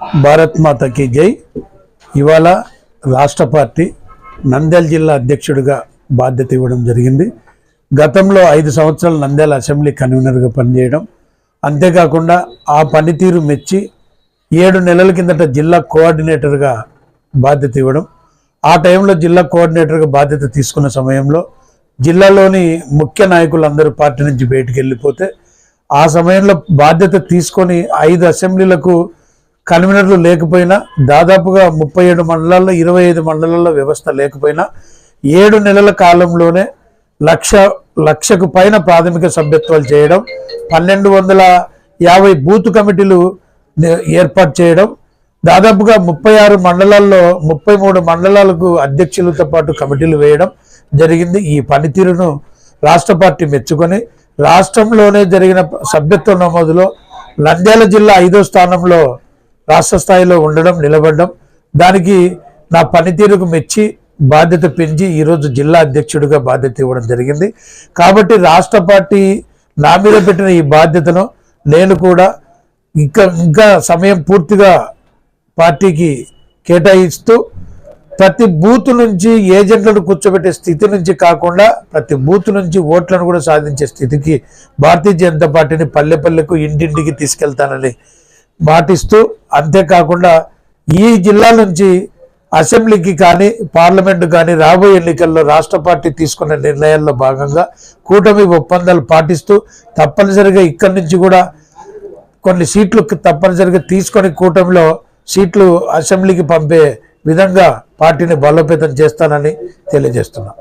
భారత్ మాతకి జై. ఇవాళ రాష్ట్ర పార్టీ నంద్యాల జిల్లా అధ్యక్షుడిగా బాధ్యత ఇవ్వడం జరిగింది. గతంలో ఐదు సంవత్సరాలు నంద్యాల అసెంబ్లీ కన్వీనర్గా పనిచేయడం. అంతేకాకుండా ఆ పనితీరు మెచ్చి ఏడు నెలల కిందట జిల్లా కోఆర్డినేటర్గా బాధ్యత ఇవ్వడం. ఆ టైంలో జిల్లా కోఆర్డినేటర్గా బాధ్యత తీసుకున్న సమయంలో జిల్లాలోని ముఖ్య నాయకులందరూ పార్టీ నుంచి బయటికి వెళ్ళిపోతే ఆ సమయంలో బాధ్యత తీసుకొని ఐదు అసెంబ్లీలకు కన్వీనర్లు లేకపోయినా దాదాపుగా ముప్పై ఏడు మండలాల్లో ఇరవై ఐదు మండలాల్లో వ్యవస్థ లేకపోయినా ఏడు నెలల కాలంలోనే లక్ష లక్షకు పైన ప్రాథమిక సభ్యత్వాలు చేయడం పన్నెండు వందల యాభై బూత్ కమిటీలు ఏర్పాటు చేయడం దాదాపుగా ముప్పై ఆరు మండలాల్లో ముప్పై మూడు మండలాలకు అధ్యక్షులతో పాటు కమిటీలు వేయడం జరిగింది. ఈ పనితీరును రాష్ట్ర పార్టీ మెచ్చుకొని రాష్ట్రంలోనే జరిగిన సభ్యత్వ నమోదులో నంద్యాల జిల్లా ఐదో స్థానంలో రాష్ట్ర స్థాయిలో ఉండడం నిలబడడం దానికి నా పనితీరుకు మెచ్చి బాధ్యత పెంచి ఈరోజు జిల్లా అధ్యక్షుడిగా బాధ్యత ఇవ్వడం జరిగింది. కాబట్టి రాష్ట్ర పార్టీ నా మీద పెట్టిన ఈ బాధ్యతను నేను కూడా ఇంకా ఇంకా సమయం పూర్తిగా పార్టీకి కేటాయిస్తూ ప్రతి బూత్ నుంచి ఏజెంట్లను కూర్చోబెట్టే స్థితి నుంచి కాకుండా ప్రతి బూత్ నుంచి ఓట్లను కూడా సాధించే స్థితికి భారతీయ జనతా పార్టీని పల్లె పల్లెకు ఇంటింటికి తీసుకెళ్తానని మాటిస్తూ అంతేకాకుండా ఈ జిల్లా నుంచి అసెంబ్లీకి కానీ పార్లమెంటు కానీ రాబోయే ఎన్నికల్లో రాష్ట్ర పార్టీ తీసుకున్న నిర్ణయాల్లో భాగంగా కూటమి ఒప్పందాలు పాటిస్తూ తప్పనిసరిగా ఇక్కడి నుంచి కూడా కొన్ని సీట్లు తప్పనిసరిగా తీసుకొని కూటమిలో సీట్లు అసెంబ్లీకి పంపే విధంగా పార్టీని బలోపేతం చేస్తానని తెలియజేస్తున్నా.